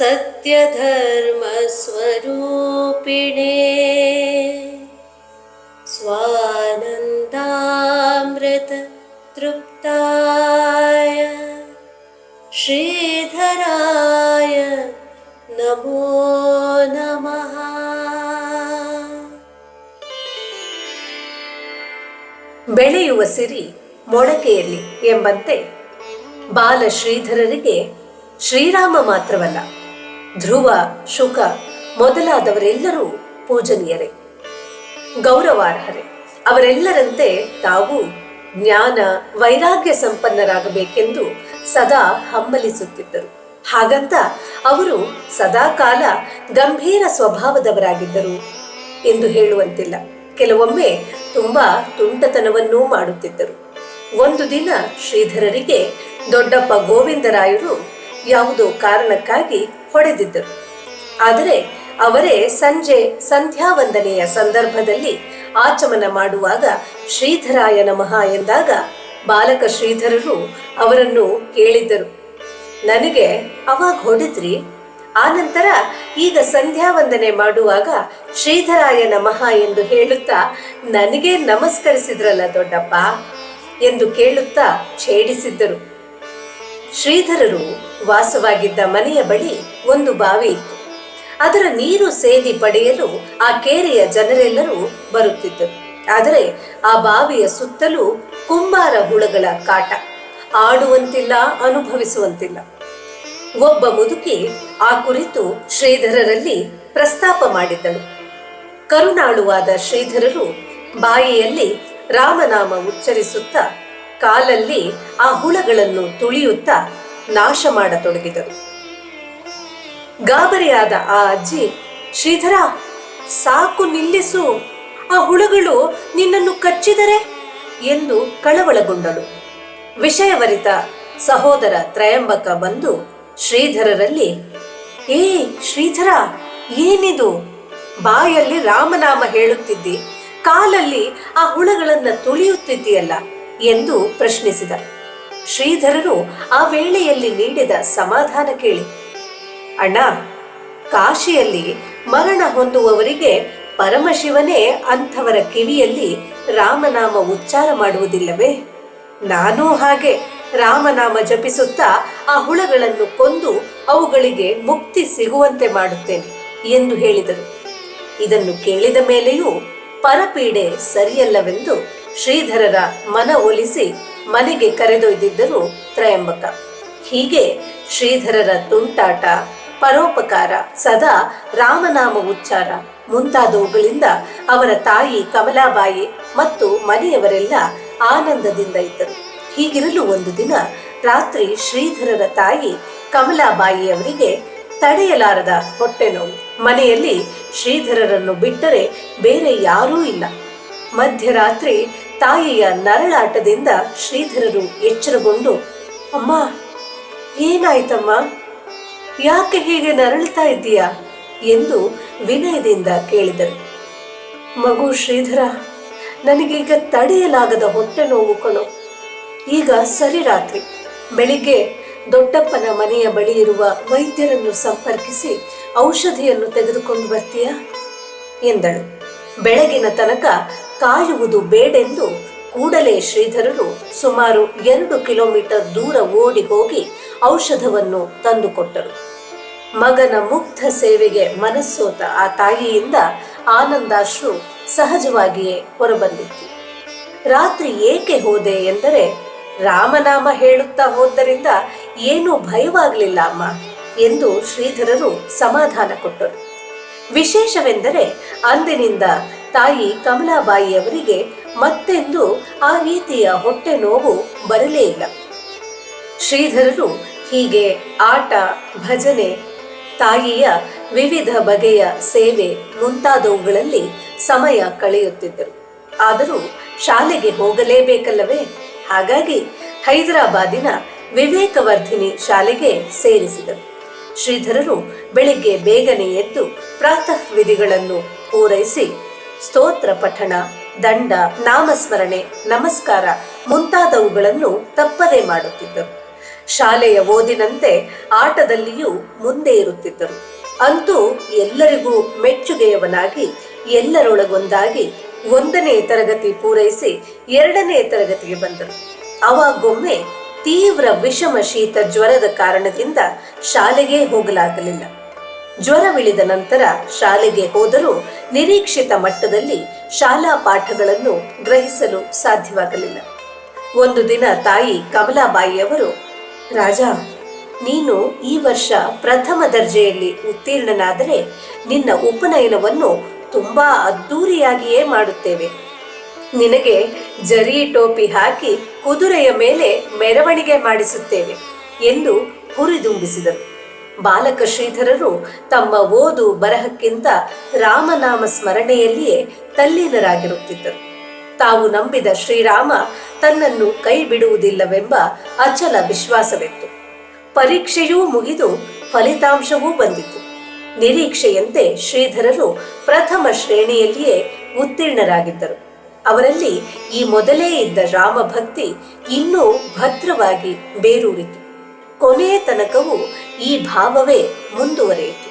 सत्यधर्मस्वरूपिणे स्वानन्दामृत तृप्ताय श्रीधराय नमो नमः ಬೆಳೆಯುವ ಸಿರಿ ಮೊಳಕೆಯಲ್ಲಿ ಎಂಬಂತೆ ಬಾಲ ಶ್ರೀಧರರಿಗೆ ಶ್ರೀರಾಮ ಮಾತ್ರವಲ್ಲ ಧ್ರುವ, ಶುಕ ಮೊದಲಾದವರೆಲ್ಲರೂ ಪೂಜನೀಯರೇ. ಗೌರವಾರ್ಹರೇ. ಅವರೆಲ್ಲರಂತೆ ತಾವು ಜ್ಞಾನ, ವೈರಾಗ್ಯ ಸಂಪನ್ನರಾಗಬೇಕೆಂದು ಸದಾ ಹಮ್ಮಲಿಸುತ್ತಿದ್ದರು. ಹಾಗಂತ ಅವರು ಸದಾಕಾಲ ಗಂಭೀರ ಸ್ವಭಾವದವರಾಗಿದ್ದರು ಎಂದು ಹೇಳುವಂತಿಲ್ಲ. ಕೆಲವೊಮ್ಮೆ ತುಂಬಾ ತುಂಟತನವನ್ನೂ ಮಾಡುತ್ತಿದ್ದರು. ಒಂದು ದಿನ ಶ್ರೀಧರರಿಗೆ ದೊಡ್ಡಪ್ಪ ಗೋವಿಂದರಾಯರು ಯಾವುದೋ ಕಾರಣಕ್ಕಾಗಿ ಹೊಡೆದಿದ್ದರು. ಆದರೆ ಅವರೇ ಸಂಜೆ ಸಂಧ್ಯಾ ವಂದನೆಯ ಸಂದರ್ಭದಲ್ಲಿ ಆಚಮನ ಮಾಡುವಾಗ ಶ್ರೀಧರಾಯ ನಮಃ ಎಂದಾಗ ಬಾಲಕ ಶ್ರೀಧರರು ಅವರನ್ನು ಕೇಳಿದ್ದರು. ನನಗೆ ಅವಾಗ ಹೊಡೆದ್ರಿ? ನಂತರ ಈಗ ಸಂಧ್ಯಾ ವಂದನೆ ಮಾಡುವಾಗ ಶ್ರೀಧರಾಯ ನಮಃ ಎಂದು ಹೇಳುತ್ತಾ ನನಗೆ ನಮಸ್ಕರಿಸಿದ್ರಲ್ಲ ದೊಡ್ಡಪ್ಪ? ಎಂದು ಕೇಳುತ್ತಾ ಛೇಡಿಸಿದ್ದರು. ಶ್ರೀಧರರು ವಾಸವಾಗಿದ್ದ ಮನೆಯ ಬಳಿ ಒಂದು ಬಾವಿ ಇತ್ತು. ಅದರ ನೀರು ಸೇದಿ ಪಡೆಯಲು ಆ ಕೇರಿಯ ಜನರೆಲ್ಲರೂ ಬರುತ್ತಿದ್ದರು. ಆದರೆ ಆ ಬಾವಿಯ ಸುತ್ತಲೂ ಕುಂಬಾರ ಹುಳಗಳ ಕಾಟ. ಆಡುವಂತಿಲ್ಲ, ಅನುಭವಿಸುವಂತಿಲ್ಲ. ಒಬ್ಬ ಮುದುಕಿ ಆ ಕುರಿತು ಶ್ರೀಧರರಲ್ಲಿ ಪ್ರಸ್ತಾಪ ಮಾಡಿದ್ದಳು. ಕರುಣಾಳುವಾದ ಶ್ರೀಧರರು ಬಾಯಿಯಲ್ಲಿ ರಾಮನಾಮ ಉಚ್ಚರಿಸುತ್ತಾ ಕಾಲಲ್ಲಿ ಆ ಹುಳಗಳನ್ನು ತುಳಿಯುತ್ತಾ ನಾಶ ಮಾಡತೊಡಗಿದರು ಗಾಬರಿಯಾದ ಆ ಅಜ್ಜಿ, ಶ್ರೀಧರ, ಸಾಕು ನಿಲ್ಲಿಸು, ಆ ಹುಳುಗಳು ನಿನ್ನನ್ನು ಕಚ್ಚಿದರೆ ಎಂದು ಕಳವಳಗೊಂಡಳು. ವಿಷಯವರಿತ ಸಹೋದರ ತ್ರಯಂಬಕ ಬಂದು ಶ್ರೀಧರರಲ್ಲಿ, ಏ ಶ್ರೀಧರ, ಏನಿದು? ಬಾಯಲ್ಲಿ ರಾಮನಾಮ ಹೇಳುತ್ತಿದ್ದಿ, ಕಾಲಲ್ಲಿ ಆ ಹುಳಗಳನ್ನ ತುಳಿಯುತ್ತಿದ್ದೀಯಲ್ಲ. ಎಂದು ಪ್ರಶ್ನಿಸಿದ. ಶ್ರೀಧರರು ಆ ವೇಳೆಯಲ್ಲಿ ನೀಡಿದ ಸಮಾಧಾನ ಕೇಳಿ. ಅಣ್ಣ, ಕಾಶಿಯಲ್ಲಿ ಮರಣ ಹೊಂದುವವರಿಗೆ ಪರಮಶಿವನೇ ಅಂಥವರ ಕಿವಿಯಲ್ಲಿ ರಾಮನಾಮ ಉಚ್ಚಾರ ಮಾಡುವುದಿಲ್ಲವೇ? ನಾನೂ ಹಾಗೆ ರಾಮನಾಮ ಜಪಿಸುತ್ತಾ ಆ ಹುಳಗಳನ್ನು ಕೊಂದು ಅವುಗಳಿಗೆ ಮುಕ್ತಿ ಸಿಗುವಂತೆ ಮಾಡುತ್ತೇನೆ ಎಂದು ಹೇಳಿದರು. ಇದನ್ನು ಕೇಳಿದ ಮೇಲೆಯೂ ಪರಪೀಡೆ ಸರಿಯಲ್ಲವೆಂದು ಶ್ರೀಧರರ ಮನ ಒಲಿಸಿ ಮನೆಗೆ ಕರೆದೊಯ್ದಿದ್ದರು ತ್ರಯಂಬಕ. ಹೀಗೆ ಶ್ರೀಧರರ ತುಂಟಾಟ, ಪರೋಪಕಾರ ಸದಾ ರಾಮನಾಮ ಉಚ್ಚಾರ. ಮುಂತಾದವುಗಳಿಂದ ಅವರ ತಾಯಿ ಕಮಲಾಬಾಯಿ ಮತ್ತು ಮನೆಯವರೆಲ್ಲ ಆನಂದದಿಂದ ಇದ್ದರು. ಹೀಗಿರಲು ಒಂದು ದಿನ ರಾತ್ರಿ ಶ್ರೀಧರರ ತಾಯಿ ಕಮಲಾಬಾಯಿಯವರಿಗೆ ತಡೆಯಲಾರದ ಹೊಟ್ಟೆ ನೋವು ಮನೆಯಲ್ಲಿ ಶ್ರೀಧರರನ್ನು ಬಿಟ್ಟರೆ ಬೇರೆ ಯಾರೂ ಇಲ್ಲ. ಮಧ್ಯರಾತ್ರಿ ತಾಯಿಯ ನರಳಾಟದಿಂದ ಶ್ರೀಧರರು ಎಚ್ಚರಗೊಂಡು, ಅಮ್ಮ, ಏನಾಯ್ತಮ್ಮ? ಯಾಕೆ ಹೀಗೆ ನರಳುತ್ತಾ ಇದ್ದೀಯಾ? ಎಂದು ವಿನಯದಿಂದ ಕೇಳಿದರು. ಮಗು ಶ್ರೀಧರ, ನನಗೀಗ ತಡೆಯಲಾಗದ ಹೊಟ್ಟೆ ನೋವು ಕಣು. ಈಗ ಸರಿ ರಾತ್ರಿ. ಬೆಳಿಗ್ಗೆ ದೊಡ್ಡಪ್ಪನ ಮನೆಯ ಬಳಿ ಇರುವ ವೈದ್ಯರನ್ನು ಸಂಪರ್ಕಿಸಿ ಔಷಧಿಯನ್ನು ತೆಗೆದುಕೊಂಡು ಬರ್ತೀಯಾ? ಎಂದಳು. ಬೆಳಗಿನ ತನಕ ಕಾಯುವುದು ಬೇಡೆಂದು ಕೂಡಲೇ ಶ್ರೀಧರರು ಸುಮಾರು ಎರಡು ಕಿಲೋಮೀಟರ್ ದೂರ ಓಡಿ ಹೋಗಿ ಔಷಧವನ್ನು ತಂದುಕೊಟ್ಟರು. ಮಗನ ಮುಗ್ಧ ಸೇವೆಗೆ ಮನಸ್ಸೋತ ಆ ತಾಯಿಯಿಂದ ಆನಂದಾಶ್ರು ಸಹಜವಾಗಿಯೇ ಹೊರಬಂದಿತ್ತು. ರಾತ್ರಿ ಏಕೆ ಹೋದೆ ಎಂದರೆ, ರಾಮನಾಮ ಹೇಳುತ್ತಾ ಹೋದ್ದರಿಂದ ಏನೂ ಭಯವಾಗಲಿಲ್ಲ ಅಮ್ಮ ಎಂದು ಶ್ರೀಧರರು ಸಮಾಧಾನ ಕೊಟ್ಟರು. ವಿಶೇಷವೆಂದರೆ, ಅಂದಿನಿಂದ ತಾಯಿ ಕಮಲಾಬಾಯಿಯವರಿಗೆ ಮತ್ತೆಂದು ಆ ರೀತಿಯ ಹೊಟ್ಟೆ ನೋವು ಬರಲೇ ಇಲ್ಲ. ಶ್ರೀಧರರು ಹೀಗೆ ಆಟ, ಭಜನೆ, ತಾಯಿಯ ವಿವಿಧ ಬಗೆಯ ಸೇವೆ ಮುಂತಾದವುಗಳಲ್ಲಿ ಸಮಯ ಕಳೆಯುತ್ತಿದ್ದರು. ಆದರೂ ಶಾಲೆಗೆ ಹೋಗಲೇಬೇಕಲ್ಲವೇ? ಹಾಗಾಗಿ ಹೈದರಾಬಾದಿನ ವಿವೇಕವರ್ಧಿನಿ ಶಾಲೆಗೆ ಸೇರಿಸಿದರು. ಶ್ರೀಧರರು ಬೆಳಿಗ್ಗೆ ಬೇಗನೆ ಎದ್ದು ಪ್ರಾತಃ ವಿಧಿಗಳನ್ನು ಪೂರೈಸಿ ಸ್ತೋತ್ರ, ಪಠಣ, ದಂಡ, ನಾಮಸ್ಮರಣೆ, ನಮಸ್ಕಾರ ಮುಂತಾದವುಗಳನ್ನು ತಪ್ಪದೆ ಮಾಡುತ್ತಿದ್ದರು. ಶಾಲೆಯ ಓದಿನಂತೆ ಆಟದಲ್ಲಿಯೂ ಮುಂದೆ ಇರುತ್ತಿದ್ದರು. ಅಂತೂ ಎಲ್ಲರಿಗೂ ಮೆಚ್ಚುಗೆಯವನಾಗಿ, ಎಲ್ಲರೊಳಗೊಂದಾಗಿ ಒಂದನೇ ತರಗತಿ ಪೂರೈಸಿ ಎರಡನೇ ತರಗತಿಗೆ ಬಂದರು. ಅವಾಗೊಮ್ಮೆ ತೀವ್ರ ವಿಷಮ ಶೀತ ಜ್ವರದ ಕಾರಣದಿಂದ ಶಾಲೆಗೆ ಹೋಗಲಾಗಲಿಲ್ಲ. ಜ್ವರವಿಳಿದ ನಂತರ ಶಾಲೆಗೆ ಹೋದರೂ ನಿರೀಕ್ಷಿತ ಮಟ್ಟದಲ್ಲಿ ಶಾಲಾ ಪಾಠಗಳನ್ನು ಗ್ರಹಿಸಲು ಸಾಧ್ಯವಾಗಲಿಲ್ಲ. ಒಂದು ದಿನ ತಾಯಿ ಕಮಲಾಬಾಯಿಯವರು, ರಾಜ, ನೀನು ಈ ವರ್ಷ ಪ್ರಥಮ ದರ್ಜೆಯಲ್ಲಿ ಉತ್ತೀರ್ಣನಾದರೆ ನಿನ್ನ ಉಪನಯನವನ್ನು ತುಂಬಾ ಅದ್ದೂರಿಯಾಗಿಯೇ ಮಾಡುತ್ತೇವೆ. ನಿನಗೆ ಜರಿ ಟೋಪಿ ಹಾಕಿ ಕುದುರೆಯ ಮೇಲೆ ಮೆರವಣಿಗೆ ಮಾಡಿಸುತ್ತೇವೆ, ಎಂದು ಹುರಿದುಂಬಿಸಿದರು. ಬಾಲಕ ಶ್ರೀಧರರು ತಮ್ಮ ಓದು ಬರಹಕ್ಕಿಂತ ರಾಮನಾಮ ಸ್ಮರಣೆಯಲ್ಲಿಯೇ ತಲ್ಲೀನರಾಗಿರುತ್ತಿದ್ದರು. ತಾವು ನಂಬಿದ ಶ್ರೀರಾಮ ತನ್ನನ್ನು ಕೈ ಬಿಡುವುದಿಲ್ಲವೆಂಬ ಅಚಲ ವಿಶ್ವಾಸವಿತ್ತು. ಪರೀಕ್ಷೆಯೂ ಮುಗಿದು ಫಲಿತಾಂಶವೂ ಬಂದಿತು. ನಿರೀಕ್ಷೆಯಂತೆ ಶ್ರೀಧರರು ಪ್ರಥಮ ಶ್ರೇಣಿಯಲ್ಲಿಯೇ ಉತ್ತೀರ್ಣರಾಗಿದ್ದರು. ಅವರಲ್ಲಿ ಈ ಮೊದಲೇ ಇದ್ದ ರಾಮಭಕ್ತಿ ಇನ್ನೂ ಭದ್ರವಾಗಿ ಬೇರೂರಿತು. ಕೊನೆಯ ತನಕವೂ ಈ ಭಾವವೇ ಮುಂದುವರೆಯಿತು.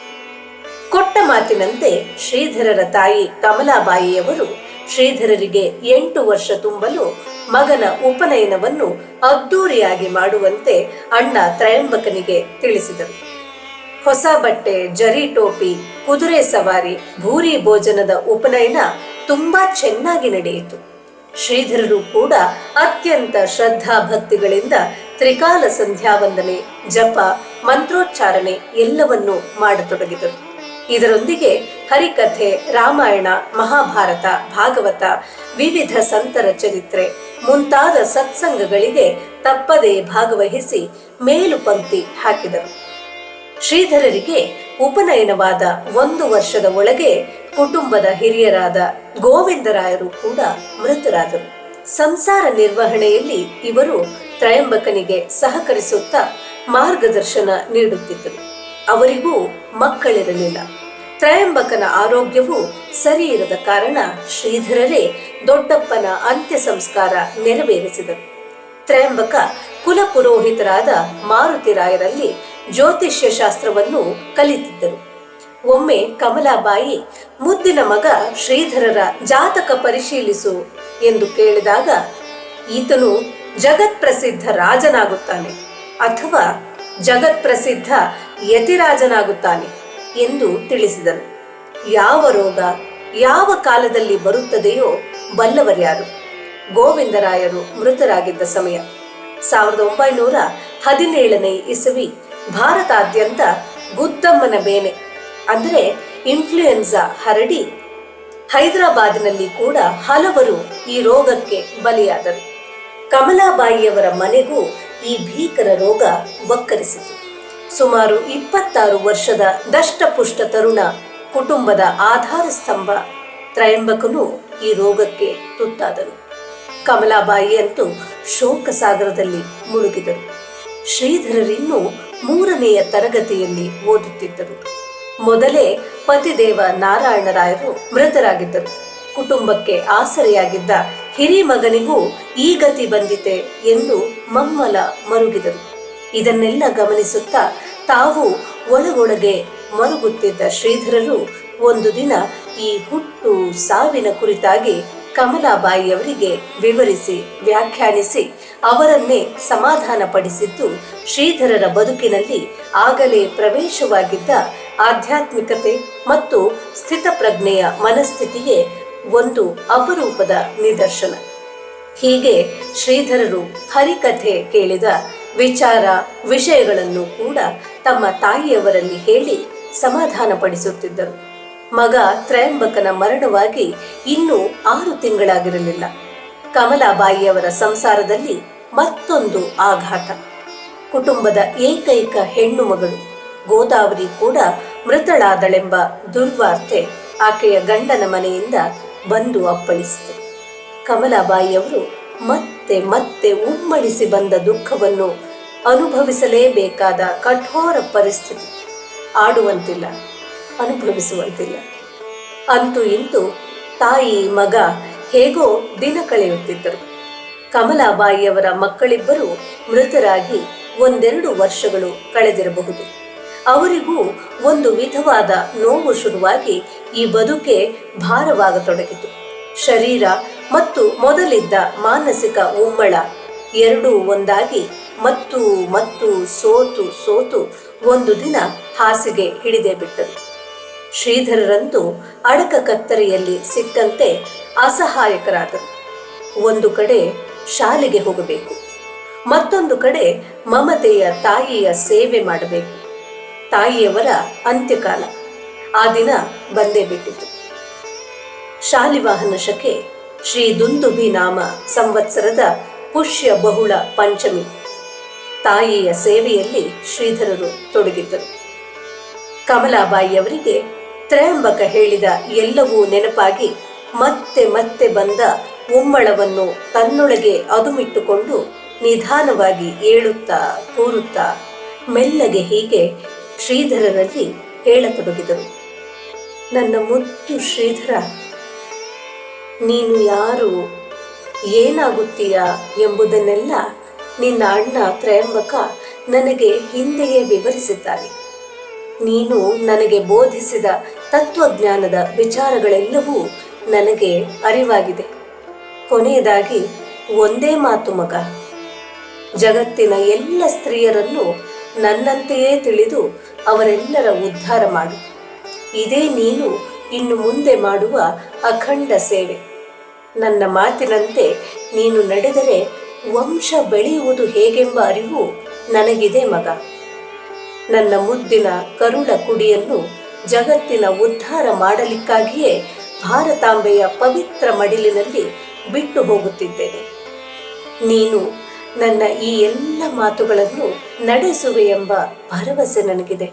ಕೊಟ್ಟ ಮಾತಿನಂತೆ ಶ್ರೀಧರರ ತಾಯಿ ಕಮಲಾಬಾಯಿಯವರು ಶ್ರೀಧರರಿಗೆ ಎಂಟು ವರ್ಷ ತುಂಬಲು ಮಗನ ಉಪನಯನವನ್ನು ಅದ್ದೂರಿಯಾಗಿ ಮಾಡುವಂತೆ ಅಣ್ಣ ತ್ರಯಂಬಕನಿಗೆ ತಿಳಿಸಿದರು. ಹೊಸ ಬಟ್ಟೆ, ಜರಿ ಟೋಪಿ, ಕುದುರೆ ಸವಾರಿ, ಭೂರಿ ಭೋಜನದ ಉಪನಯನ ತುಂಬಾ ಚೆನ್ನಾಗಿ ನಡೆಯಿತು. ಶ್ರೀಧರರು ಕೂಡ ಅತ್ಯಂತ ಶ್ರದ್ಧಾ ಭಕ್ತಿಗಳಿಂದ ತ್ರಿಕಾಲ ಸಂಧ್ಯಾ ವಂದನೆ ಜಪ, ಮಂತ್ರೋಚ್ಚಾರಣೆ ಎಲ್ಲವನ್ನೂ ಮಾಡತೊಡಗಿದರು ಇದರೊಂದಿಗೆ ಹರಿಕಥೆ, ರಾಮಾಯಣ, ಮಹಾಭಾರತ, ಭಾಗವತ, ವಿವಿಧ ಸಂತರ ಚರಿತ್ರೆ, ಮುಂತಾದ ಸತ್ಸಂಗಗಳಿಗೆ ತಪ್ಪದೇ ಭಾಗವಹಿಸಿ ಮೇಲು ಪಂಕ್ತಿ ಹಾಕಿದರು. ಶ್ರೀಧರರಿಗೆ ಉಪನಯನವಾದ ಒಂದು ವರ್ಷದ ಒಳಗೆ ಕುಟುಂಬದ ಹಿರಿಯರಾದ ಗೋವಿಂದರಾಯರು ಕೂಡ ಮೃತರಾದರು. ಸಂಸಾರ ನಿರ್ವಹಣೆಯಲ್ಲಿ ಇವರು ತ್ರಯಂಬಕನಿಗೆ ಸಹಕರಿಸುತ್ತಾ ಮಾರ್ಗದರ್ಶನ ನೀಡುತ್ತಿದ್ದರು ಅವರಿಗೂ ಮಕ್ಕಳಿರಲಿಲ್ಲ. ತ್ರಯಂಬಕನ ಆರೋಗ್ಯವು ಸರಿ ಇರದ ಕಾರಣ ಶ್ರೀಧರರೇ ದೊಡ್ಡಪ್ಪನ ಅಂತ್ಯ ಸಂಸ್ಕಾರ ನೆರವೇರಿಸಿದರು ತ್ರಯಂಬಕ ಕುಲಪುರೋಹಿತರಾದ ಮಾರುತಿರಾಯರಲ್ಲಿ ಜ್ಯೋತಿಷ್ಯ ಶಾಸ್ತ್ರವನ್ನು ಕಲಿತಿದ್ದರು. ಒಮ್ಮೆ ಕಮಲಾಬಾಯಿ, ಮುದ್ದಿನ ಮಗ ಶ್ರೀಧರರ ಜಾತಕ ಪರಿಶೀಲಿಸು ಎಂದು ಕೇಳಿದಾಗ, ಈತನು ಜಗತ್ಪ್ರಸಿದ್ಧ ರಾಜನಾಗುತ್ತಾನೆ ಅಥವಾ ಜಗತ್ ಪ್ರಸಿದ್ಧ ಯತಿರಾಜನಾಗುತ್ತಾನೆ ಎಂದು ತಿಳಿಸಿದರು ಯಾವ ರೋಗ ಯಾವ ಕಾಲದಲ್ಲಿ ಬರುತ್ತದೆಯೋ ಬಲ್ಲವರ್ಯಾರು. ಗೋವಿಂದರಾಯರು ಮೃತರಾಗಿದ್ದ ಸಮಯ. ಸಾವಿರದ ಒಂಬೈನೂರ ಹದಿನೇಳನೇ ಇಸವಿ ಭಾರತಾದ್ಯಂತ ಗುದ್ದಮ್ಮನ ಬೇನೆ. ಅಂದರೆ ಇನ್ಫ್ಲೂಯೆನ್ಸಾ ಹರಡಿ ಹೈದರಾಬಾದಿನಲ್ಲಿ ಕೂಡ ಹಲವರು ಈ ರೋಗಕ್ಕೆ ಬಲಿಯಾದರು. ಕಮಲಾಬಾಯಿಯವರ ಮನೆಗೂ ಈ ಭೀಕರ ರೋಗ ವಕ್ಕರಿಸಿತು. ಸುಮಾರು ಇಪ್ಪತ್ತಾರು ವರ್ಷದ ದಷ್ಟಪುಷ್ಟ ತರುಣ ಕುಟುಂಬದ ಆಧಾರ ಸ್ತಂಭ ತ್ರಯಂಬಕನು ಈ ರೋಗಕ್ಕೆ ತುತ್ತಾದನು. ಕಮಲಾಬಾಯಿ ಅಂತೂ ಶೋಕ ಸಾಗರದಲ್ಲಿ ಮುಳುಗಿದರು ಶ್ರೀಧರರಿನ್ನೂ ಮೂರನೆಯ ತರಗತಿಯಲ್ಲಿ ಓದುತ್ತಿದ್ದರು. ಮೊದಲೇ ಪತಿದೇವ ನಾರಾಯಣರಾಯರು ಮೃತರಾಗಿದ್ದರು. ಕುಟುಂಬಕ್ಕೆ ಆಸರೆಯಾಗಿದ್ದ ಹಿರಿ ಮಗನಿಗೂ ಈ ಗತಿ ಬಂದಿತೆ ಎಂದು ಮಮ್ಮಲ ಮರುಗಿದರು. ಇದನ್ನೆಲ್ಲ ಗಮನಿಸುತ್ತಾ ತಾವು ಒಳಗೊಳಗೆ ಮರುಗುತ್ತಿದ್ದ ಶ್ರೀಧರರು ಒಂದು ದಿನ ಈ ಹುಟ್ಟು ಸಾವಿನ ಕುರಿತಾಗಿ ಕಮಲಾಬಾಯಿಯವರಿಗೆ ವಿವರಿಸಿ, ವ್ಯಾಖ್ಯಾನಿಸಿ ಅವರನ್ನೇ ಸಮಾಧಾನಪಡಿಸಿದ್ದು ಶ್ರೀಧರರ ಬದುಕಿನಲ್ಲಿ ಆಗಲೇ ಪ್ರವೇಶವಾಗಿದ್ದ ಆಧ್ಯಾತ್ಮಿಕತೆ ಮತ್ತು ಸ್ಥಿತಪ್ರಜ್ಞೆಯ ಮನಸ್ಥಿತಿಗೆ ಒಂದು ಅಪರೂಪದ ನಿದರ್ಶನ. ಹೀಗೆ ಶ್ರೀಧರರು ಹರಿಕಥೆ ಕೇಳಿದ ವಿಚಾರ ವಿಷಯಗಳನ್ನು ಕೂಡ ತಮ್ಮ ತಾಯಿಯವರಲ್ಲಿ ಹೇಳಿ ಸಮಾಧಾನಪಡಿಸುತ್ತಿದ್ದರು. ಮಗ ತ್ರಯಂಬಕನ ಮರಣವಾಗಿ ಇನ್ನೂ ಆರು ತಿಂಗಳಾಗಿರಲಿಲ್ಲ. ಕಮಲಾಬಾಯಿಯವರ ಸಂಸಾರದಲ್ಲಿ ಮತ್ತೊಂದು ಆಘಾತ. ಕುಟುಂಬದ ಏಕೈಕ ಹೆಣ್ಣು ಮಗಳು ಗೋದಾವರಿ ಕೂಡ ಮೃತಳಾದಳೆಂಬ ದುರ್ವಾರ್ತೆ ಆಕೆಯ ಗಂಡನ ಮನೆಯಿಂದ ಬಂದು ಅಪ್ಪಳಿಸಿತು. ಕಮಲಾಬಾಯಿಯವರು ಮತ್ತೆ ಮತ್ತೆ ಉಮ್ಮಡಿಸಿ ಬಂದ ದುಃಖವನ್ನು ಅನುಭವಿಸಲೇಬೇಕಾದ ಕಠೋರ ಪರಿಸ್ಥಿತಿ. ಆಡುವಂತಿಲ್ಲ, ಅನುಭವಿಸುವಂತಿಲ್ಲ. ಅಂತೂ ಇಂತೂ ತಾಯಿ, ಮಗ ಹೇಗೋ ದಿನ ಕಳೆಯುತ್ತಿದ್ದರು. ಕಮಲಾಬಾಯಿಯವರ ಮಕ್ಕಳಿಬ್ಬರು ಮೃತರಾಗಿ ಒಂದೆರಡು ವರ್ಷಗಳು ಕಳೆದಿರಬಹುದು. ಅವರಿಗೂ ಒಂದು ವಿಧವಾದ ನೋವು ಶುರುವಾಗಿ ಈ ಬದುಕೆ ಭಾರವಾಗತೊಡಗಿತು. ಶರೀರ ಮತ್ತು ಮೊದಲಿದ್ದ ಮಾನಸಿಕ ಉಮ್ಮಳ ಎರಡೂ ಒಂದಾಗಿ ಮತ್ತು ಮತ್ತು ಸೋತು ಸೋತು ಒಂದು ದಿನ ಹಾಸಿಗೆ ಹಿಡಿದೇ ಬಿಟ್ಟರು. ಶ್ರೀಧರರಂತೂ ಅಡಕ ಕತ್ತರಿಯಲ್ಲಿ ಸಿಕ್ಕಂತೆ ಅಸಹಾಯಕರಾದರು. ಒಂದು ಕಡೆ ಶಾಲೆಗೆ ಹೋಗಬೇಕು, ಮತ್ತೊಂದು ಕಡೆ ಮಮತೆಯ ತಾಯಿಯ ಸೇವೆ ಮಾಡಬೇಕು. ತಾಯಿಯವರ ಅಂತ್ಯಕಾಲ. ಆ ದಿನ ಬಂದೇ ಬಿಟ್ಟಿತು. ಶಾಲಿವಾಹನ ಶಕೆ ಶ್ರೀ ದುಂದುಭಿ ನಾಮ ಸಂವತ್ಸರದ ಪುಷ್ಯ ಬಹುಳ ಪಂಚಮಿ. ತಾಯಿಯ ಸೇವೆಯಲ್ಲಿ ಶ್ರೀಧರರು ತೊಡಗಿದ್ದರು. ಕಮಲಾಬಾಯಿಯವರಿಗೆ ತ್ರಯಂಬಕ ಹೇಳಿದ ಎಲ್ಲವೂ ನೆನಪಾಗಿ ಮತ್ತೆ ಮತ್ತೆ ಬಂದ ಉಮ್ಮಳವನ್ನು ತನ್ನೊಳಗೆ ಅದುಮಿಟ್ಟುಕೊಂಡು ನಿಧಾನವಾಗಿ ಏಳುತ್ತಾ, ಕೂರುತ್ತಾ, ಮೆಲ್ಲಗೆ ಹೀಗೆ ಶ್ರೀಧರರಲ್ಲಿ ಹೇಳತೊಡಗಿದರು. ನನ್ನ ಮುದ್ದು ಶ್ರೀಧರ, ನೀನು ಯಾರು, ಏನಾಗುತ್ತೀಯಾ ಎಂಬುದನ್ನೆಲ್ಲ ನಿನ್ನ ಅಣ್ಣ ತ್ರಯಂಬಕ ನನಗೆ ಹಿಂದೆಯೇ ವಿವರಿಸಿದ್ದಾನೆ. ನೀನು ನನಗೆ ಬೋಧಿಸಿದ ತತ್ವಜ್ಞಾನದ ವಿಚಾರಗಳೆಲ್ಲವೂ ನನಗೆ ಅರಿವಾಗಿದೆ. ಕೊನೆಯದಾಗಿ, ಒಂದೇ ಮಾತು ಮಗ. ಜಗತ್ತಿನ ಎಲ್ಲ ಸ್ತ್ರೀಯರನ್ನು ನನ್ನಂತೆಯೇ ತಿಳಿದು ಅವರೆಲ್ಲರ ಉದ್ಧಾರ ಮಾಡು. ಇದೇ ನೀನು ಇನ್ನು ಮುಂದೆ ಮಾಡುವ ಅಖಂಡ ಸೇವೆ. ನನ್ನ ಮಾತಿನಂತೆ ನೀನು ನಡೆದರೆ ವಂಶ ಬೆಳೆಯುವುದು ಹೇಗೆಂಬ ಅರಿವು ನನಗಿದೆ ಮಗ. ನನ್ನ ಮುದ್ದಿನ ಕರುಳ ಕುಡಿಯನ್ನು ಜಗತ್ತಿನ ಉದ್ಧಾರ ಮಾಡಲಿಕ್ಕಾಗಿಯೇ ಭಾರತಾಂಬೆಯ ಪವಿತ್ರ ಮಡಿಲಿನಲ್ಲಿ ಬಿಟ್ಟು ಹೋಗುತ್ತಿದ್ದೇನೆ. ನೀನು ನನ್ನ ಈ ಎಲ್ಲ ಮಾತುಗಳನ್ನು ನಡೆಸುವೆ ಎಂಬ ಭರವಸೆ ನನಗಿದೆ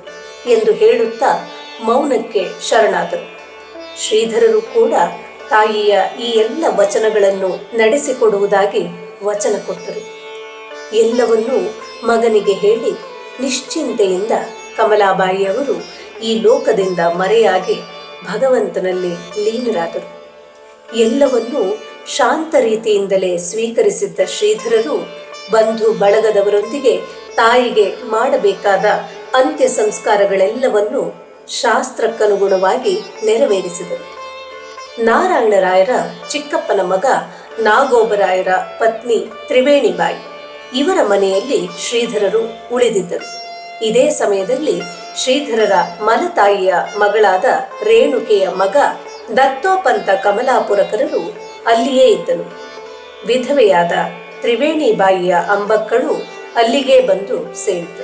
ಎಂದು ಹೇಳುತ್ತಾ ಮೌನಕ್ಕೆ ಶರಣಾದರು. ಶ್ರೀಧರರು ಕೂಡ ತಾಯಿಯ ಈ ಎಲ್ಲ ವಚನಗಳನ್ನು ನಡೆಸಿಕೊಡುವುದಾಗಿ ವಚನ ಕೊಟ್ಟರು. ಎಲ್ಲವನ್ನೂ ಮಗನಿಗೆ ಹೇಳಿ ನಿಶ್ಚಿಂತೆಯಿಂದ ಕಮಲಾಬಾಯಿಯವರು ಈ ಲೋಕದಿಂದ ಮರೆಯಾಗಿ ಭಗವಂತನಲ್ಲಿ ಲೀನರಾದರು. ಎಲ್ಲವನ್ನೂ ಶಾಂತ ರೀತಿಯಿಂದಲೇ ಸ್ವೀಕರಿಸಿದ್ದ ಶ್ರೀಧರರು ಬಂಧು ಬಳಗದವರೊಂದಿಗೆ ತಾಯಿಗೆ ಮಾಡಬೇಕಾದ ಅಂತ್ಯ ಸಂಸ್ಕಾರಗಳೆಲ್ಲವನ್ನು ಶಾಸ್ತ್ರಕ್ಕನುಗುಣವಾಗಿ ನೆರವೇರಿಸಿದರು. ನಾರಾಯಣರಾಯರ ಚಿಕ್ಕಪ್ಪನ ಮಗ ನಾಗೋಬರಾಯರ ಪತ್ನಿ ತ್ರಿವೇಣಿಬಾಯಿ ಇವರ ಮನೆಯಲ್ಲಿ ಶ್ರೀಧರರು ಉಳಿದಿದ್ದರು. ಇದೇ ಸಮಯದಲ್ಲಿ ಶ್ರೀಧರರ ಮಲತಾಯಿಯ ಮಗಳಾದ ರೇಣುಕೆಯ ಮಗ ದತ್ತೋಪಂತ ಕಮಲಾಪುರಕರರು ಅಲ್ಲಿಯೇ ಇದ್ದನು ವಿಧವೆಯಾದ ತ್ರಿವೇಣಿಬಾಯಿಯ ಅಂಬಕ್ಕಳು ಅಲ್ಲಿಗೆ ಬಂದು ಸೇರಿತು.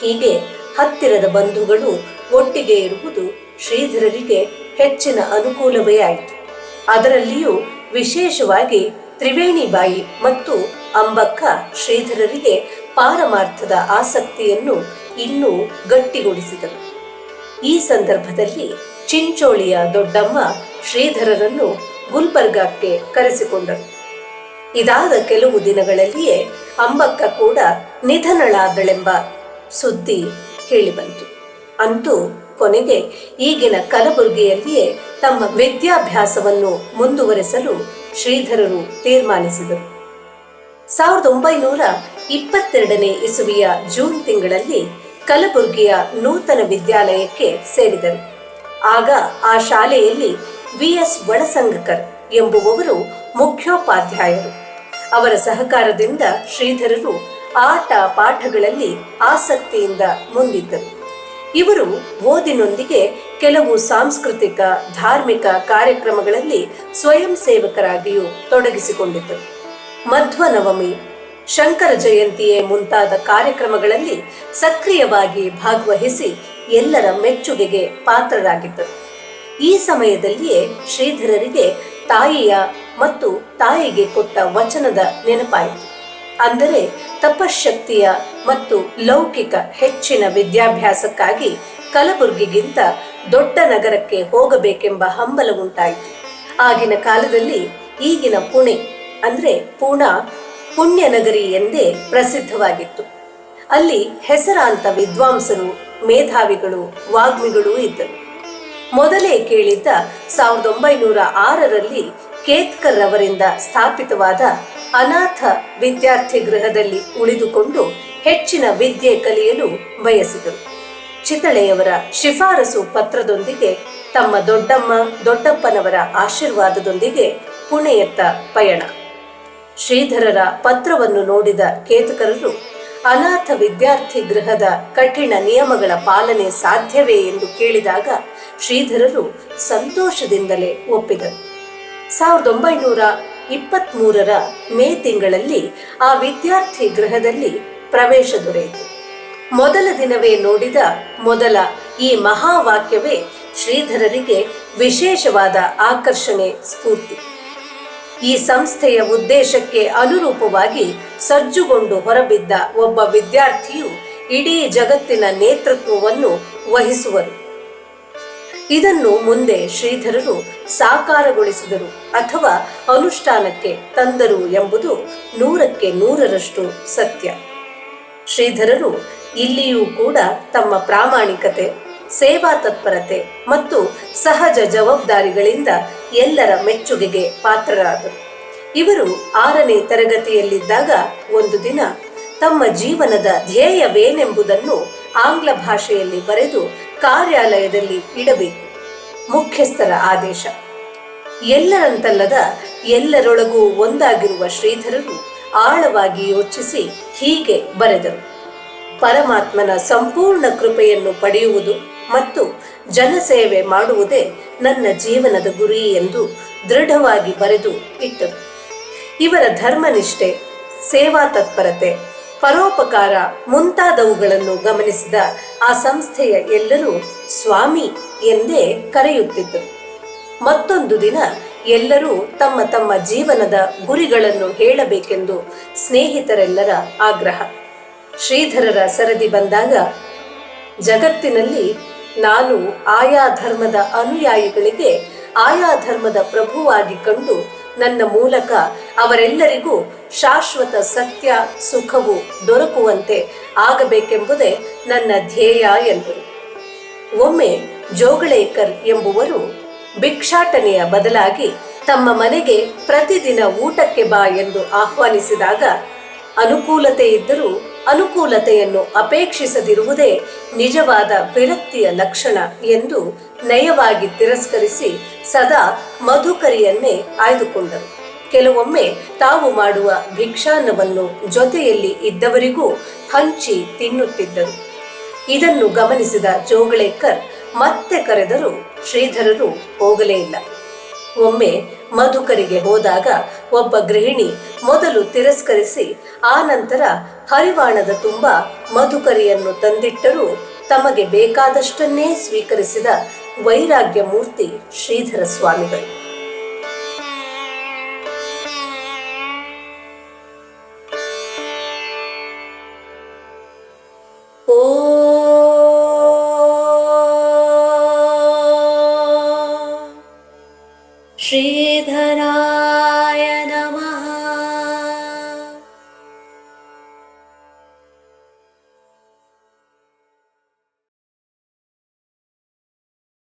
ಹೀಗೆ ಹತ್ತಿರದ ಬಂಧುಗಳು ಒಟ್ಟಿಗೆ ಇರುವುದು ಶ್ರೀಧರರಿಗೆ ಹೆಚ್ಚಿನ ಅನುಕೂಲವೇ ಆಯಿತು. ಅದರಲ್ಲಿಯೂ ವಿಶೇಷವಾಗಿ ತ್ರಿವೇಣಿ ಬಾಯಿ ಮತ್ತು ಅಂಬಕ್ಕ ಶ್ರೀಧರರಿಗೆ ಪಾರಮಾರ್ಥದ ಆಸಕ್ತಿಯನ್ನು ಇನ್ನೂ ಗಟ್ಟಿಗೊಳಿಸಿದರು. ಈ ಸಂದರ್ಭದಲ್ಲಿ ಚಿಂಚೋಳಿಯ ದೊಡ್ಡಮ್ಮ ಶ್ರೀಧರರನ್ನು ಗುಲ್ಬರ್ಗಾಕ್ಕೆ ಕರೆಸಿಕೊಂಡರು. ಇದಾದ ಕೆಲವು ದಿನಗಳಲ್ಲಿಯೇ ಅಂಬಕ್ಕ ಕೂಡ ನಿಧನಳಾದಳೆಂಬ ಸುದ್ದಿ ಕೇಳಿಬಂತು ಅಂತೂ ಕೊನೆಗೆ ಈಗಿನ ಕಲಬುರಗಿಯಲ್ಲಿಯೇ ತಮ್ಮ ವಿದ್ಯಾಭ್ಯಾಸವನ್ನು ಮುಂದುವರೆಸಲು ಶ್ರೀಧರರು ತೀರ್ಮಾನಿಸಿದರು. ಸಾವಿರದ ಒಂಬೈನೂರ ಇಪ್ಪತ್ತೆರಡನೇ ಇಸುವಿಯ ಜೂನ್ ತಿಂಗಳಲ್ಲಿ ಕಲಬುರಗಿಯ ನೂತನ ವಿದ್ಯಾಲಯಕ್ಕೆ ಸೇರಿದರು. ಆಗ ಆ ಶಾಲೆಯಲ್ಲಿ ವಿ ಎಸ್ ಒಳಸಂಗಕರ್ ಎಂಬುವವರು ಮುಖ್ಯೋಪಾಧ್ಯಾಯರು. ಅವರ ಸಹಕಾರದಿಂದ ಶ್ರೀಧರರು ಆಟ ಪಾಠಗಳಲ್ಲಿ ಆಸಕ್ತಿಯಿಂದ ಮುಂದಿದ್ದರು. ಇವರು ಓದಿನೊಂದಿಗೆ ಕೆಲವು ಸಾಂಸ್ಕೃತಿಕ, ಧಾರ್ಮಿಕ ಕಾರ್ಯಕ್ರಮಗಳಲ್ಲಿ ಸ್ವಯಂ ಸೇವಕರಾಗಿಯೂ ತೊಡಗಿಸಿಕೊಂಡಿದ್ದರು. ಮಧ್ವನವಮಿ ಶಂಕರ ಜಯಂತಿಯೇ ಮುಂತಾದ ಕಾರ್ಯಕ್ರಮಗಳಲ್ಲಿ ಸಕ್ರಿಯವಾಗಿ ಭಾಗವಹಿಸಿ ಎಲ್ಲರ ಮೆಚ್ಚುಗೆಗೆ ಪಾತ್ರರಾಗಿದ್ದರು. ಈ ಸಮಯದಲ್ಲಿಯೇ ಶ್ರೀಧರರಿಗೆ ತಾಯಿಯ ಮತ್ತು ತಾಯಿಗೆ ಕೊಟ್ಟ ವಚನದ ನೆನಪಾಯಿತು. ಅಂದರೆ ತಪಶಕ್ತಿಯ ಮತ್ತು ಲೌಕಿಕ ಹೆಚ್ಚಿನ ವಿದ್ಯಾಭ್ಯಾಸಕ್ಕಾಗಿ ಕಲಬುರ್ಗಿಗಿಂತ ದೊಡ್ಡ ನಗರಕ್ಕೆ ಹೋಗಬೇಕೆಂಬ ಹಂಬಲ ಉಂಟಾಯಿತು. ಆಗಿನ ಕಾಲದಲ್ಲಿ ಈಗಿನ ಪುಣೆ, ಅಂದ್ರೆ ಪೂನಾ ಪುಣ್ಯನಗರಿ ಎಂದೇ ಪ್ರಸಿದ್ಧವಾಗಿತ್ತು. ಅಲ್ಲಿ ಹೆಸರಾಂತ ವಿದ್ವಾಂಸರು, ಮೇಧಾವಿಗಳು, ವಾಗ್ಮಿಗಳೂ ಇದ್ದರು. ಮೊದಲೇ ಕೇಳಿದ್ದ ಸಾವಿರದ ಒಂಬೈನೂರ ಆರರಲ್ಲಿ ಕೇತ್ಕರ್ ಅವರಿಂದ ಸ್ಥಾಪಿತವಾದ ಅನಾಥ ವಿದ್ಯಾರ್ಥಿ ಗೃಹದಲ್ಲಿ ಉಳಿದುಕೊಂಡು ಹೆಚ್ಚಿನ ವಿದ್ಯೆ ಕಲಿಯಲು ಬಯಸಿದರು. ಚಿತಳೆಯವರ ಶಿಫಾರಸು ಪತ್ರದೊಂದಿಗೆ ತಮ್ಮ ದೊಡ್ಡಮ್ಮ, ದೊಡ್ಡಪ್ಪನವರ ಆಶೀರ್ವಾದದೊಂದಿಗೆ ಪುಣೆಯತ್ತ ಪಯಣ. ಶ್ರೀಧರರ ಪತ್ರವನ್ನು ನೋಡಿದ ಕೇತಕರರು, ಅನಾಥ ವಿದ್ಯಾರ್ಥಿ ಗೃಹದ ಕಠಿಣ ನಿಯಮಗಳ ಪಾಲನೆ ಸಾಧ್ಯವೇ? ಎಂದು ಕೇಳಿದಾಗ ಶ್ರೀಧರರು ಸಂತೋಷದಿಂದಲೇ ಒಪ್ಪಿದರು. ಸಾವಿರದ ಒಂಬೈನೂರ ಇಪ್ಪತ್ತ್ ಮೂರರ ಮೇ ತಿಂಗಳಲ್ಲಿ ಆ ವಿದ್ಯಾರ್ಥಿ ಗೃಹದಲ್ಲಿ ಪ್ರವೇಶ ದೊರೆಯಿತು. ಮೊದಲ ದಿನವೇ ನೋಡಿದ ಮೊದಲ ಈ ಮಹಾವಾಕ್ಯವೇ ಶ್ರೀಧರರಿಗೆ ವಿಶೇಷವಾದ ಆಕರ್ಷಣೆ, ಸ್ಫೂರ್ತಿ. ಈ ಸಂಸ್ಥೆಯ ಉದ್ದೇಶಕ್ಕೆ ಅನುರೂಪವಾಗಿ ಸಜ್ಜುಗೊಂಡು ಹೊರಬಿದ್ದ ಒಬ್ಬ ವಿದ್ಯಾರ್ಥಿಯು ಇಡೀ ಜಗತ್ತಿನ ನೇತೃತ್ವವನ್ನು ವಹಿಸುವರು. ಇದನ್ನು ಮುಂದೆ ಶ್ರೀಧರರು ಸಾಕಾರಗೊಳಿಸಿದರು ಅಥವಾ ಅನುಷ್ಠಾನಕ್ಕೆ ತಂದರು ಎಂಬುದು ನೂರಕ್ಕೆ ನೂರರಷ್ಟು ಸತ್ಯ. ಶ್ರೀಧರರು ಇಲ್ಲಿಯೂ ಕೂಡ ತಮ್ಮ ಪ್ರಾಮಾಣಿಕತೆ, ಸೇವಾ ತತ್ಪರತೆ ಮತ್ತು ಸಹಜ ಜವಾಬ್ದಾರಿಗಳಿಂದ ಎಲ್ಲರ ಮೆಚ್ಚುಗೆಗೆ ಪಾತ್ರರಾದರು. ಇವರು ಆರನೇ ತರಗತಿಯಲ್ಲಿದ್ದಾಗ ಒಂದು ದಿನ ತಮ್ಮ ಜೀವನದ ಧ್ಯೇಯವೇನೆಂಬುದನ್ನು ಆಂಗ್ಲ ಭಾಷೆಯಲ್ಲಿ ಬರೆದು ಕಾರ್ಯಾಲಯದಲ್ಲಿ ಇಡಬೇಕು. ಮುಖ್ಯಸ್ಥರ ಆದೇಶ. ಎಲ್ಲರಂತಲ್ಲದ ಎಲ್ಲರೊಳಗೂ ಒಂದಾಗಿರುವ ಶ್ರೀಧರರು ಆಳವಾಗಿ ಯೋಚಿಸಿ ಹೀಗೆ ಬರೆದರು. ಪರಮಾತ್ಮನ ಸಂಪೂರ್ಣ ಕೃಪೆಯನ್ನು ಪಡೆಯುವುದು ಮತ್ತು ಜನಸೇವೆ ಮಾಡುವುದೇ ನನ್ನ ಜೀವನದ ಗುರಿ ಎಂದು ದೃಢವಾಗಿ ಬರೆದು ಇಟ್ಟರು. ಇವರ ಧರ್ಮನಿಷ್ಠೆ, ಸೇವಾ ತತ್ಪರತೆ ಪರೋಪಕಾರ ಮುಂತಾದವುಗಳನ್ನು ಗಮನಿಸಿದ ಆ ಸಂಸ್ಥೆಯ ಎಲ್ಲರೂ ಸ್ವಾಮಿ ಎಂದೇ ಕರೆಯುತ್ತಿದ್ದರು. ಮತ್ತೊಂದು ದಿನ ಎಲ್ಲರೂ ತಮ್ಮ ತಮ್ಮ ಜೀವನದ ಗುರಿಗಳನ್ನು ಹೇಳಬೇಕೆಂದು ಸ್ನೇಹಿತರೆಲ್ಲರ ಆಗ್ರಹ. ಶ್ರೀಧರರ ಸರದಿ ಬಂದಾಗ, ಜಗತ್ತಿನಲ್ಲಿ ನಾನು ಆಯಾ ಧರ್ಮದ ಅನುಯಾಯಿಗಳಿಗೆ ಆಯಾ ಧರ್ಮದ ಪ್ರಭುವಾಗಿ ಕಂಡು ನನ್ನ ಮೂಲಕ ಅವರೆಲ್ಲರಿಗೂ ಶಾಶ್ವತ ಸತ್ಯ, ಸುಖವು ದೊರಕುವಂತೆ ಆಗಬೇಕೆಂಬುದೇ ನನ್ನ ಧ್ಯೇಯ ಎಂದರು. ಒಮ್ಮೆ ಜೋಗಳೇಕರ್ ಎಂಬುವರು ಭಿಕ್ಷಾಟನೆಯ ಬದಲಾಗಿ ತಮ್ಮ ಮನೆಗೆ ಪ್ರತಿದಿನ ಊಟಕ್ಕೆ ಬಾ ಎಂದು ಆಹ್ವಾನಿಸಿದಾಗ ಅನುಕೂಲತೆ ಇದ್ದರೂ ಅನುಕೂಲತೆಯನ್ನು ಅಪೇಕ್ಷಿಸದಿರುವುದೇ ನಿಜವಾದ ವಿರಕ್ತಿಯ ಲಕ್ಷಣ ಎಂದು ನಯವಾಗಿ ತಿರಸ್ಕರಿಸಿ ಸದಾ ಮಧುಕರಿಯನ್ನೇ ಆಯ್ದುಕೊಂಡರು. ಕೆಲವೊಮ್ಮೆ ತಾವು ಮಾಡುವ ಭಿಕ್ಷಾನ್ನವನ್ನು ಜೊತೆಯಲ್ಲಿ ಇದ್ದವರಿಗೂ ಹಂಚಿ ತಿನ್ನುತ್ತಿದ್ದರು. ಇದನ್ನು ಗಮನಿಸಿದ ಜೋಗಳೇಕರ್ ಮತ್ತೆ ಕರೆದರೂ ಶ್ರೀಧರರು ಹೋಗಲೇ ಇಲ್ಲ. ಒಮ್ಮೆ ಮಧುಕರಿಗೆ ಹೋದಾಗ ಒಬ್ಬ ಗೃಹಿಣಿ ಮೊದಲು ತಿರಸ್ಕರಿಸಿ, ಆ ನಂತರ ಹರಿವಾಣದ ತುಂಬ ಮಧುಕರಿಯನ್ನು ತಂದಿಟ್ಟರೂ ತಮಗೆ ಬೇಕಾದಷ್ಟನ್ನೇ ಸ್ವೀಕರಿಸಿದ ವೈರಾಗ್ಯ ಮೂರ್ತಿ ಶ್ರೀಧರ ಸ್ವಾಮಿಗಳು